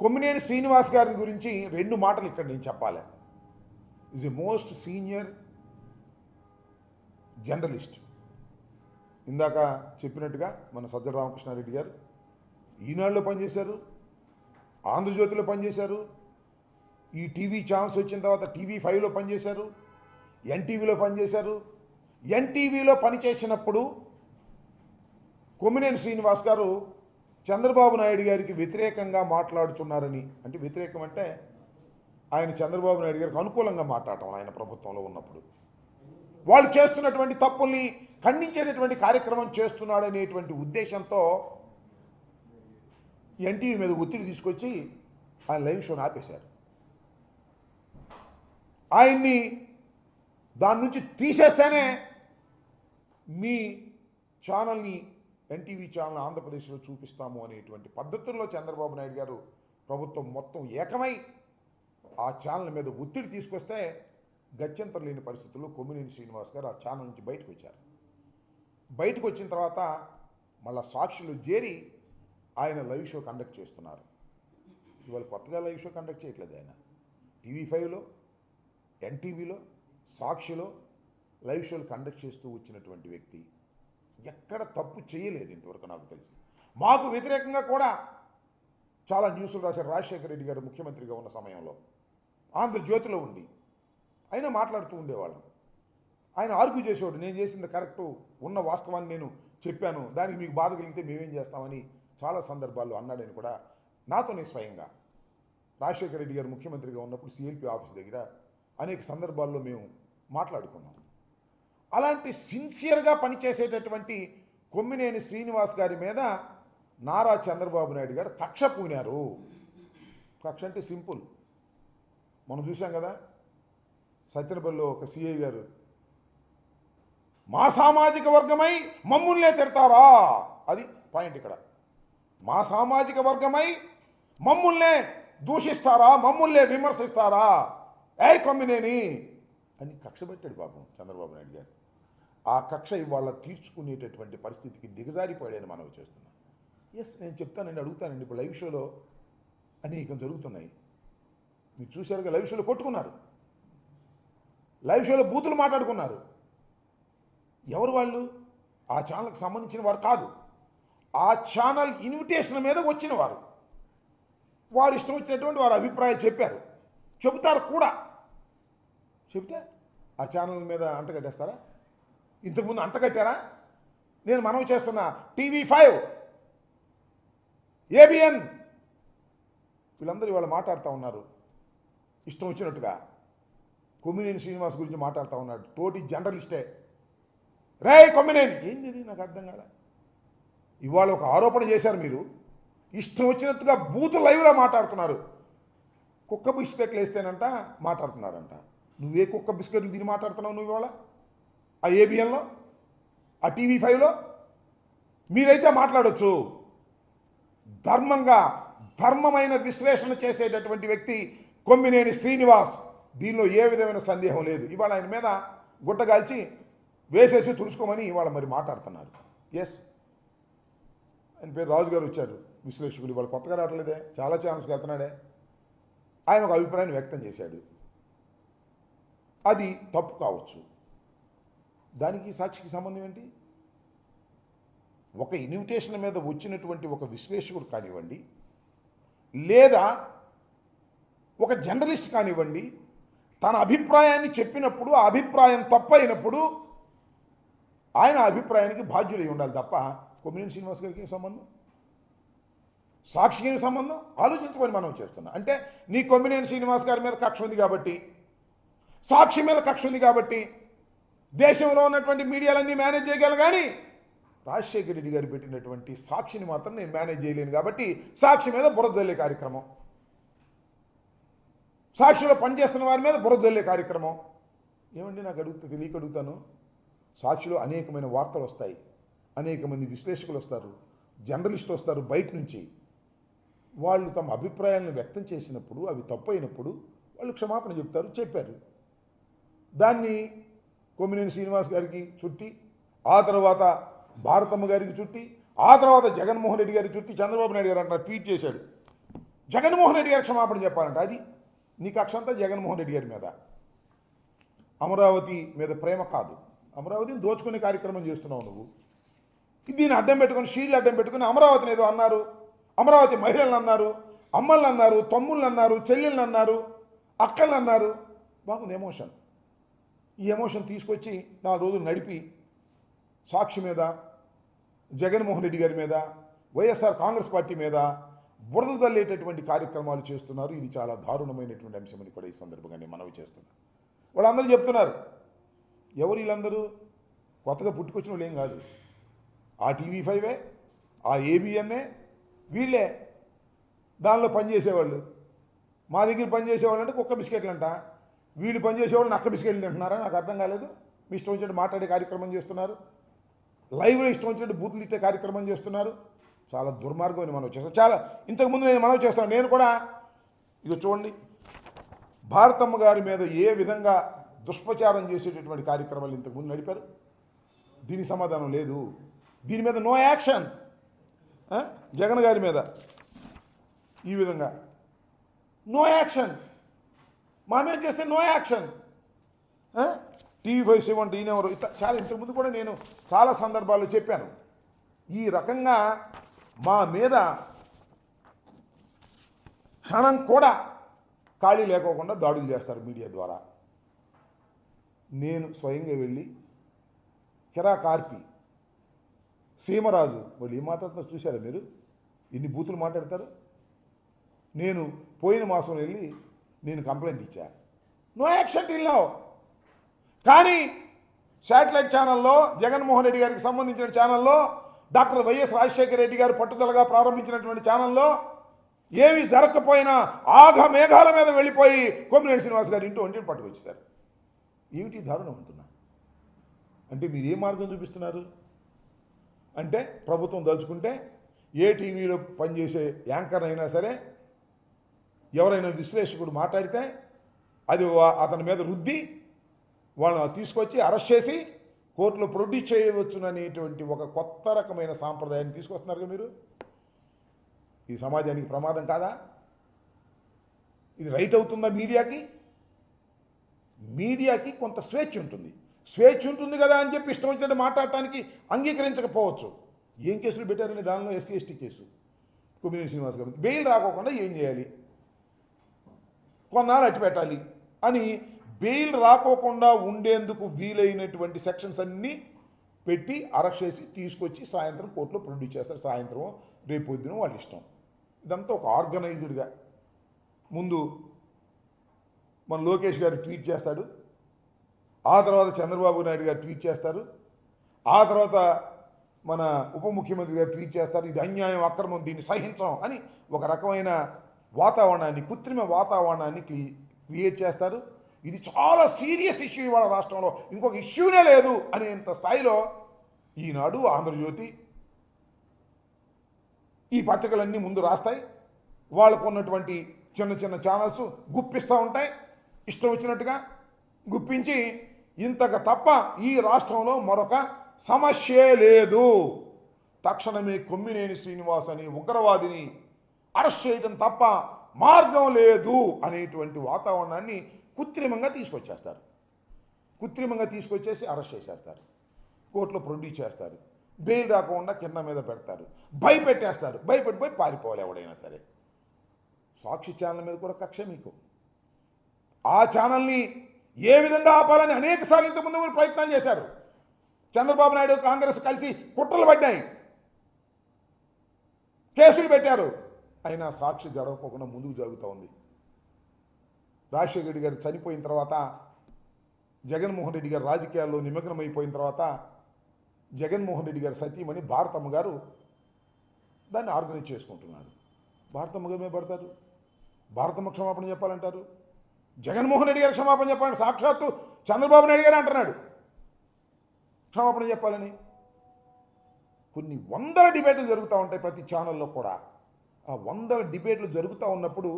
కొమ్మినేని శ్రీనివాస్ గారి గురించి రెండు మాటలు ఇక్కడ నేను చెప్పాలి. Is a most senior journalist ఇందాక చెప్పినట్టుగా మన సజ్జల రామకృష్ణారెడ్డి గారు ఈనాడులో పనిచేశారు ఆంధ్రజ్యోతిలో పనిచేశారు ఈ టీవీ ఛాన్స్ వచ్చిన తర్వాత టీవీ ఫైవ్లో పనిచేశారు ఎన్టీవీలో పనిచేశారు. ఎన్టీవీలో పనిచేసినప్పుడు కొమ్మినేని శ్రీనివాస్ గారు చంద్రబాబు నాయుడు గారికి వ్యతిరేకంగా మాట్లాడుతున్నారని అంటే వ్యతిరేకం అంటే ఆయన చంద్రబాబు నాయుడు గారికి అనుకూలంగా మాట్లాడటం ఆయన ప్రభుత్వంలో ఉన్నప్పుడు. వాళ్ళు చేస్తున్నటువంటి తప్పుల్ని ఖండించేటటువంటి కార్యక్రమం చేస్తున్నాడనేటువంటి ఉద్దేశంతో ఎన్టీవీ మీద ఒత్తిడి తీసుకొచ్చి ఆయన లైవ్ షోని ఆపేశారు. ఆయన్ని దాని నుంచి తీసేస్తేనే మీ ఛానల్ని ఎన్టీవీ ఛానల్ ఆంధ్రప్రదేశ్లో చూపిస్తాము అనేటువంటి పద్ధతుల్లో చంద్రబాబు నాయుడు గారు ప్రభుత్వం మొత్తం ఏకమై ఆ ఛానల్ మీద ఒత్తిడి తీసుకొస్తే గత్యంతరం లేని పరిస్థితుల్లో కొమ్మినేని శ్రీనివాస్ గారు ఆ ఛానల్ నుంచి బయటకు వచ్చారు. బయటకు వచ్చిన తర్వాత మళ్ళా సాక్షులు చేరి ఆయన లైవ్ షో కండక్ట్ చేస్తున్నారు. ఇవాళ కొత్తగా లైవ్ షో కండక్ట్ చేయట్లేదు ఆయన. టీవీ ఫైవ్లో ఎన్టీవీలో సాక్షిలో లైవ్ షోలు కండక్ట్ చేస్తూ వచ్చినటువంటి వ్యక్తి ఎక్కడ తప్పు చేయలేదు ఇంతవరకు నాకు తెలిసి. మాకు వ్యతిరేకంగా కూడా చాలా న్యూస్లు రాశారు. రాజశేఖర రెడ్డి గారు ముఖ్యమంత్రిగా ఉన్న సమయంలో. ఆంధ్రజ్యోతిలో ఉండి. అయినా మాట్లాడుతూ ఉండేవాళ్ళం. ఆయన ఆర్గ్యూ చేసేవాడు. నేను చేసింది కరెక్టు ఉన్న వాస్తవాన్ని నేను చెప్పాను. దానికి మీకు బాధ కలిగితే మేమేం చేస్తామని చాలా సందర్భాల్లో అన్నాడని కూడా నాతోనే స్వయంగా రాజశేఖర రెడ్డి గారు ముఖ్యమంత్రిగా ఉన్నప్పుడు సిఎల్పి ఆఫీస్ దగ్గర అనేక సందర్భాల్లో మేము మాట్లాడుకున్నాం. అలాంటి సిన్సియర్గా పనిచేసేటటువంటి కొమ్మినేని శ్రీనివాస్ గారి మీద నారా చంద్రబాబు నాయుడు గారు కక్ష పూనారు. కక్ష అంటే సింపుల్. మనం చూసాం కదా సత్యనపల్లిలో ఒక సిఐ గారు మా సామాజిక వర్గమై మమ్ముల్నే తిడతారా? అది పాయింట్ ఇక్కడ. మా సామాజిక వర్గమై మమ్ముల్నే దూషిస్తారా? మమ్ముల్నే విమర్శిస్తారా? ఏ కొమ్మినేని! అని కక్ష పెట్టాడు పాపం చంద్రబాబు నాయుడు గారు. ఆ కక్ష ఇవాళ తీర్చుకునేటటువంటి పరిస్థితికి దిగజారిపోయాడని మనవి చేస్తున్నాం. ఎస్ నేను చెప్తానండి అడుగుతానండి. ఇప్పుడు లైవ్ షోలో అనేకం జరుగుతున్నాయి. మీరు చూశారుగా లైవ్ షోలో కొట్టుకున్నారు. లైవ్ షోలో బూతులు మాట్లాడుకున్నారు. ఎవరు వాళ్ళు? ఆ ఛానల్కి సంబంధించిన వారు కాదు. ఆ ఛానల్ ఇన్విటేషన్ మీద వచ్చిన వారు. వారు ఇష్టం వచ్చినటువంటి వారు అభిప్రాయం చెప్పారు. చెబుతారు కూడా. చెబితే ఆ ఛానల్ మీద అంటగట్టేస్తారా ఇంతకుముందు అంటగట్టారా నేను మనవి చేస్తున్నా. TV five ABN. వీళ్ళందరూ ఇవాళ మాట్లాడుతూ ఉన్నారు. ఇష్టం వచ్చినట్టుగా. కొమ్మినేని శ్రీనివాస్ గురించి మాట్లాడుతూ ఉన్నాడు. తోటి జర్నలిస్టే. రే కొమ్మినేని! ఏంది ఇది? నాకు అర్థం కాలే. ఇవాళ ఒక ఆరోపణ చేశారు మీరు. ఇష్టం వచ్చినట్టుగా బూత్ లైవ్లో మాట్లాడుతున్నారు. కుక్క బిస్కెట్లు వేస్తేనంట మాట్లాడుతున్నారంట. నువ్వే కుక్క బిస్కెట్లు తిని మాట్లాడుతున్నావు నువ్వు ఇవాళ? ఆ ఏబిఎన్లో ఆ టీవీ ఫైవ్లో మీరైతే మాట్లాడొచ్చు. ధర్మంగా ధర్మమైన విశ్లేషణ చేసేటటువంటి వ్యక్తి కొమ్మినేని శ్రీనివాస్. దీనిలో ఏ విధమైన సందేహం లేదు. ఇవాళ ఆయన మీద గుట్టగాల్చి వేసేసి తుడుచుకోమని ఇవాళ మరి మాట్లాడుతున్నారు. ఎస్ ఆయన పేరు రాజు గారు వచ్చారు. విశ్లేషకులు ఇవాళ కొత్తగా రావట్లేదే. చాలా ఛాన్స్కి వెళ్తున్నాడే. ఆయన ఒక అభిప్రాయాన్ని వ్యక్తం చేశాడు. అది తప్పు కావచ్చు. దానికి సాక్షికి సంబంధం ఏంటి? ఒక ఇన్విటేషన్ మీద వచ్చినటువంటి ఒక విశ్లేషకుడు కానివ్వండి లేదా ఒక జర్నలిస్ట్ కానివ్వండి తన అభిప్రాయాన్ని చెప్పినప్పుడు ఆ అభిప్రాయం తప్పైనప్పుడు ఆయన అభిప్రాయానికి బాధ్యులై ఉండాలి తప్ప కొమ్మినేని శ్రీనివాస్ గారికి ఏం సంబంధం? సాక్షికి సంబంధం? ఆలోచించుకొని మనం చేస్తున్నాం. అంటే నీ కొమ్మినేని శ్రీనివాస్ గారి మీద కక్ష ఉంది కాబట్టి సాక్షి మీద కక్ష ఉంది కాబట్టి దేశంలో ఉన్నటువంటి మీడియాలన్నీ మేనేజ్ చేయగలను కానీ రాజశేఖర రెడ్డి గారు పెట్టినటువంటి సాక్షిని మాత్రం నేను మేనేజ్ చేయలేను కాబట్టి సాక్షి మీద బురదల్లే కార్యక్రమం. సాక్షిలో పనిచేస్తున్న వారి మీద బురదల్లే కార్యక్రమం. ఏమండి నాకు అడుగుతా తెలియక అడుగుతాను? సాక్షిలో అనేకమైన వార్తలు వస్తాయి. అనేక మంది విశ్లేషకులు వస్తారు. జర్నలిస్టులు వస్తారు బయట నుంచి. వాళ్ళు తమ అభిప్రాయాలను వ్యక్తం చేసినప్పుడు అవి తప్పు అయినప్పుడు వాళ్ళు క్షమాపణ చెప్తారు చెప్పారు. దాన్ని కొమ్మినేని శ్రీనివాస్ గారికి చుట్టి ఆ తర్వాత భారతమ్మ గారికి చుట్టి ఆ తర్వాత జగన్మోహన్ రెడ్డి గారికి చుట్టి చంద్రబాబు నాయుడు గారు అంటారు ట్వీట్ చేశాడు. జగన్మోహన్ రెడ్డి గారు క్షమాపణ చెప్పాలంట అది నీ కక్ష అంతా జగన్మోహన్ రెడ్డి గారి మీద. అమరావతి మీద ప్రేమ కాదు. అమరావతిని దోచుకునే కార్యక్రమం చేస్తున్నావు నువ్వు. దీన్ని అడ్డం పెట్టుకుని షీల్డ్ అడ్డం పెట్టుకుని అమరావతిని ఏదో అన్నారు. అమరావతి మహిళలను అన్నారు అమ్మల్ని అన్నారు తమ్ముళ్ళు అన్నారు చెల్లెళ్ళు అన్నారు అక్కలు అన్నారు. బాగుంది ఎమోషన్ ఈ ఎమోషన్ తీసుకొచ్చి నాలుగు రోజులు నడిపి సాక్షి మీద జగన్మోహన్ రెడ్డి గారి మీద వైఎస్ఆర్ కాంగ్రెస్ పార్టీ మీద బురద తల్లేటటువంటి కార్యక్రమాలు చేస్తున్నారు. ఇది చాలా దారుణమైనటువంటి అంశమని కూడా ఈ సందర్భంగా నేను మనవి చేస్తున్నాను వాళ్ళందరూ చెప్తున్నారు ఎవరు వీళ్ళందరూ? కొత్తగా పుట్టుకొచ్చిన వాళ్ళు ఏం కాదు. ఆ టీవీ ఫైవే ఆ ఏబిఎన్ఏ వీళ్ళే దానిలో పనిచేసేవాళ్ళు. మా దగ్గర పనిచేసేవాళ్ళు అంటే కుక్క బిస్కెట్లు అంట వీళ్ళు పనిచేసేవాళ్ళు నక్క బిస్కెట్లు తింటున్నారా? నాకు అర్థం కాలేదు. మీ ఇష్టం వచ్చినట్టు మాట్లాడే కార్యక్రమం చేస్తున్నారు. లైవ్లో ఇష్టం వచ్చినట్టు బూతులు ఇచ్చే కార్యక్రమం చేస్తున్నారు. చాలా దుర్మార్గం అని మనం చేస్తాం చాలా ఇంతకుముందు నేను మనం చేస్తాను నేను కూడా ఇది చూడండి. భారతమ్మ గారి మీద ఏ విధంగా దుష్ప్రచారం చేసేటటువంటి కార్యక్రమాలు ఇంతకుముందు నడిపారు? దీని సమాధానం లేదు. దీని మీద నో యాక్షన్ జగన్ గారి మీద ఈ విధంగా. నో యాక్షన్ మా మీద చేస్తే no action TV five seven ఈయన ఎవరు ఇట్లా చాలా ఇంతకుముందు కూడా నేను చాలా సందర్భాల్లో చెప్పాను. ఈ రకంగా మా మీద క్షణం కూడా ఖాళీ లేకోకుండా దాడులు చేస్తారు మీడియా ద్వారా. నేను స్వయంగా వెళ్ళి కిరాకార్పి సీమరాజు వాళ్ళు ఏం మాట్లాడుతున్నారు చూశారా మీరు? ఎన్ని బూతులు మాట్లాడతారు? నేను పోయిన మాసం వెళ్ళి నేను కంప్లైంట్ ఇచ్చా. నో యాక్షన్ టిల్ కానీ శాటిలైట్ ఛానల్లో జగన్మోహన్ రెడ్డి గారికి సంబంధించిన ఛానల్లో డాక్టర్ వైఎస్ రాజశేఖర రెడ్డి గారు పట్టుదలగా ప్రారంభించినటువంటి ఛానల్లో ఏమి జరగకపోయినా ఆఘ మేఘాల మీద వెళ్ళిపోయి కొమ్మినేని శ్రీనివాస్ గారు ఇంటి వంటిని పట్టుకొచ్చారు ఏమిటి దారుణం అంటున్నా? అంటే మీరు ఏ మార్గం చూపిస్తున్నారు? అంటే ప్రభుత్వం దలుచుకుంటే ఏ టీవీలో పనిచేసే యాంకర్ అయినా సరే ఎవరైనా విశ్లేషకుడు మాట్లాడితే అది వా- అతని మీద రుద్ది వాళ్ళని తీసుకొచ్చి అరెస్ట్ చేసి కోర్టులో ప్రొడ్యూస్ చేయవచ్చుననేటువంటి ఒక కొత్త రకమైన సాంప్రదాయాన్ని తీసుకొస్తున్నారుగా మీరు? ఈ సమాజానికి ప్రమాదం కాదా? ఇది రైట్ అవుతుందా మీడియాకి? మీడియాకి కొంత స్వేచ్ఛ ఉంటుంది. స్వేచ్ఛ ఉంటుంది కదా అని చెప్పి ఇష్టం వచ్చినట్టు మాట్లాడటానికి అంగీకరించకపోవచ్చు. ఏం కేసులు పెట్టారని దానిలో SC ST case? Kommineni Srinivas గారు. బెయిల్ రాకోకుండా ఏం చేయాలి? కొన్నాళ్ళు అట్టి పెట్టాలి అని బెయిల్ రాకోకుండా ఉండేందుకు వీలైనటువంటి సెక్షన్స్ అన్నీ పెట్టి అరెస్ట్ చేసి తీసుకొచ్చి సాయంత్రం కోర్టులో ప్రొడ్యూస్ చేస్తారు. సాయంత్రం రేపు పొద్దున వాళ్ళ ఇష్టం. ఇదంతా ఒక ఆర్గనైజ్డ్గా. ముందు మన లోకేష్ గారు ట్వీట్ చేస్తాడు. ఆ తర్వాత చంద్రబాబు నాయుడు గారు ట్వీట్ చేస్తారు. ఆ తర్వాత మన ఉప ముఖ్యమంత్రి గారు ట్వీట్ చేస్తారు. ఇది అన్యాయం అక్రమం దీన్ని సహించం అని ఒక రకమైన వాతావరణాన్ని కృత్రిమ వాతావరణాన్ని క్రియేట్ చేస్తారు. ఇది చాలా సీరియస్ ఇష్యూ ఇవాళ రాష్ట్రంలో. ఇంకొక ఇష్యూనే లేదు అనేంత స్థాయిలో ఈనాడు ఆంధ్రజ్యోతి ఈ పత్రికలన్నీ ముందు రాస్తాయి. వాళ్ళకు ఉన్నటువంటి చిన్న చిన్న ఛానల్స్ గుప్పిస్తూ ఉంటాయి. ఇష్టం వచ్చినట్టుగా గుప్పించి ఇంతకు తప్ప ఈ రాష్ట్రంలో మరొక సమస్యే లేదు. తక్షణమే కొమ్మినేని శ్రీనివాస్ అని ఉగ్రవాదిని అరెస్ట్ చేయడం తప్ప మార్గం లేదు అనేటువంటి వాతావరణాన్ని కృత్రిమంగా తీసుకొచ్చేస్తారు. కృత్రిమంగా తీసుకొచ్చేసి అరెస్ట్ చేసేస్తారు. కోర్టులో ప్రొడ్యూస్ చేస్తారు. బెయిల్ రాకుండా కింద మీద పెడతారు. భయపెట్టేస్తారు. భయపెట్టిపోయి పారిపోవాలి ఎవడైనా సరే. సాక్షి ఛానల్ మీద కూడా కక్ష మీకు. ఆ ఛానల్ని ఏ విధంగా ఆపాలని అనేక సార్లు ఇంతకుముందు మీరు ప్రయత్నం చేశారు. చంద్రబాబు నాయుడు కాంగ్రెస్ కలిసి కుట్రలు పడ్డాయి. కేసులు పెట్టారు. అయినా సాక్షి జడవకోకుండా ముందుకు జరుగుతూ ఉంది. రాజశేఖర రెడ్డి గారు చనిపోయిన తర్వాత జగన్మోహన్ రెడ్డి గారు రాజకీయాల్లో నిమగ్నమైపోయిన తర్వాత జగన్మోహన్ రెడ్డి గారు సతీమణి భారతమ్మ గారు దాన్ని ఆర్గనైజ్ చేసుకుంటున్నారు. భారతమ్మ గారు పడతారు భారతమ్మ క్షమాపణ చెప్పాలంటారు? జగన్మోహన్ రెడ్డి గారు క్షమాపణ చెప్పాలని సాక్షాత్తు చంద్రబాబు నాయుడు గారు అంటున్నాడు. క్షమాపణ చెప్పాలని. కొన్ని వందల డిబేట్లు జరుగుతూ ఉంటాయి ప్రతి ఛానల్లో కూడా. వందల డిబేట్లు జరుగుతూ ఉన్నప్పుడు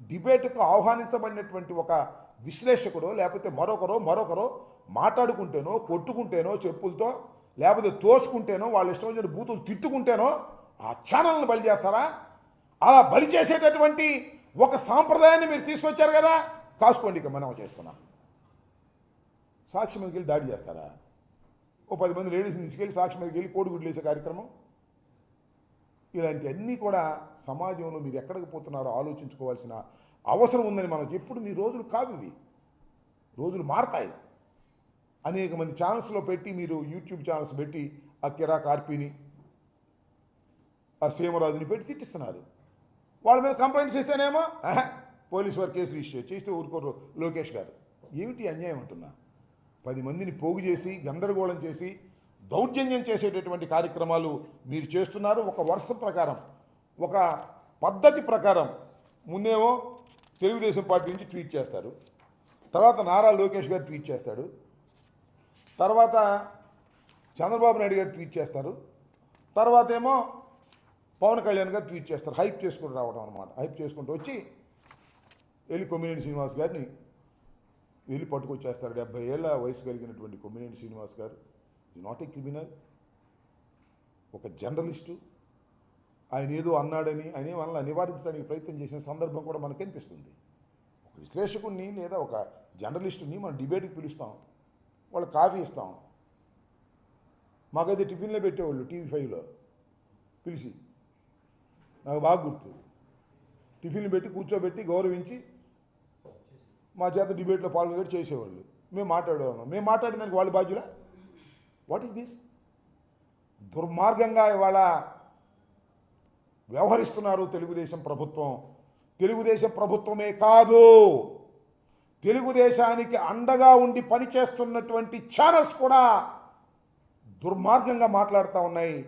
డిబేట్కు ఆహ్వానించబడినటువంటి ఒక విశ్లేషకుడో లేకపోతే మరొకరో మరొకరో మాట్లాడుకుంటేనో కొట్టుకుంటేనో చెప్పులతో లేకపోతే తోసుకుంటేనో వాళ్ళ ఇష్టం వచ్చిన బూతులు తిట్టుకుంటేనో ఆ ఛానల్ని బలి చేస్తారా? అలా బలి చేసేటటువంటి ఒక సాంప్రదాయాన్ని మీరు తీసుకొచ్చారు కదా? కాసుకోండి ఇక మనం చేసుకున్నాం. సాక్షి మీదకి వెళ్ళి దాడి చేస్తారా? ఓ పది మంది లేడీస్ని తీసుకెళ్ళి సాక్షి మీదకి వెళ్ళి కోడిగుడ్లు వేసే కార్యక్రమం? ఇలాంటివన్నీ కూడా సమాజంలో మీరు ఎక్కడికి పోతున్నారో ఆలోచించుకోవాల్సిన అవసరం ఉందని మనం ఎప్పుడు మీ రోజులు కావివి రోజులు మారతాయి. అనేక మంది ఛానల్స్లో పెట్టి మీరు యూట్యూబ్ ఛానల్స్ పెట్టి ఆ కిరా కార్పీని ఆ సీమరాజుని పెట్టి తిట్టిస్తున్నారు. వాళ్ళ మీద కంప్లైంట్స్ ఇస్తేనేమో పోలీసు వారు కేసు రిజిస్టర్ చేస్తే ఊరుకోరు లోకేష్ గారు. ఏమిటి అన్యాయం అంటున్నా? పది మందిని పోగు చేసి గందరగోళం చేసి దౌర్జన్యం చేసేటటువంటి కార్యక్రమాలు మీరు చేస్తున్నారు. ఒక వరుస ప్రకారం ఒక పద్ధతి ప్రకారం ముందేమో తెలుగుదేశం పార్టీ నుంచి ట్వీట్ చేస్తారు. తర్వాత నారా లోకేష్ గారు ట్వీట్ చేస్తాడు తర్వాత చంద్రబాబు నాయుడు గారు ట్వీట్ చేస్తారు. తర్వాత ఏమో పవన్ కళ్యాణ్ గారు ట్వీట్ చేస్తారు. హైప్ చేసుకుంటూ రావడం అనమాట హైప్ చేసుకుంటూ వచ్చి వెళ్ళి కొమ్మినేని శ్రీనివాస్ గారిని వెళ్ళి పట్టుకొచ్చేస్తారు. డెబ్బై ఏళ్ళ వయసు కలిగినటువంటి కొమ్మినేని శ్రీనివాస్ గారు. ఇది నాట్ ఏ క్రిమినల్ ఒక జర్నలిస్టు. ఆయన ఏదో అన్నాడని ఆయన మనల్ని నివారించడానికి ప్రయత్నం చేసిన సందర్భం కూడా మనకు కనిపిస్తుంది. ఒక విశ్లేషకుడిని లేదా ఒక జర్నలిస్టుని మనం డిబేట్కి పిలుస్తాం. వాళ్ళు కాఫీ ఇస్తాం. మాకైతే టిఫిన్లో పెట్టేవాళ్ళు టీవీ ఫైవ్లో. పిలిచి నాకు బాగా గుర్తు. టిఫిన్లు పెట్టి కూర్చోబెట్టి గౌరవించి మా చేత డిబేట్లో పాల్గొని చేసేవాళ్ళు. మేము మాట్లాడేవాళ్ళం. మేము మాట్లాడిన వాళ్ళు బాధ్యులా? వాట్ ఈస్ దిస్ దుర్మార్గంగా ఇవాళ వ్యవహరిస్తున్నారు తెలుగుదేశం ప్రభుత్వం. తెలుగుదేశం ప్రభుత్వమే కాదు. తెలుగుదేశానికి అండగా ఉండి పనిచేస్తున్నటువంటి ఛానల్స్ కూడా దుర్మార్గంగా మాట్లాడుతూ ఉన్నాయి.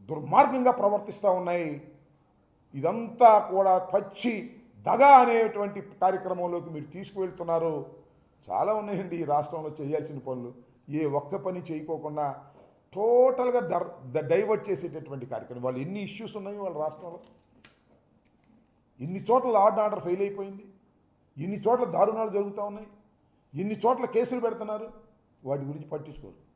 దుర్మార్గంగా ప్రవర్తిస్తూ ఉన్నాయి. ఇదంతా కూడా పచ్చి దగ అనేటువంటి కార్యక్రమంలోకి మీరు తీసుకువెళ్తున్నారు. చాలా ఉన్నాయండి ఈ రాష్ట్రంలో చేయాల్సిన పనులు. ఏ ఒక్క పని చేయకోకుండా టోటల్గా దర్ డైవర్ట్ చేసేటటువంటి కార్యక్రమం. వాళ్ళు ఎన్ని ఇష్యూస్ ఉన్నాయి వాళ్ళ రాష్ట్రంలో. ఇన్ని చోట్ల ఆర్డ్ ఆర్డర్ ఫెయిల్ అయిపోయింది. ఇన్ని చోట్ల దారుణాలు జరుగుతూ ఉన్నాయి. ఇన్ని చోట్ల కేసులు పెడుతున్నారు. వాటి గురించి పట్టించుకోరు.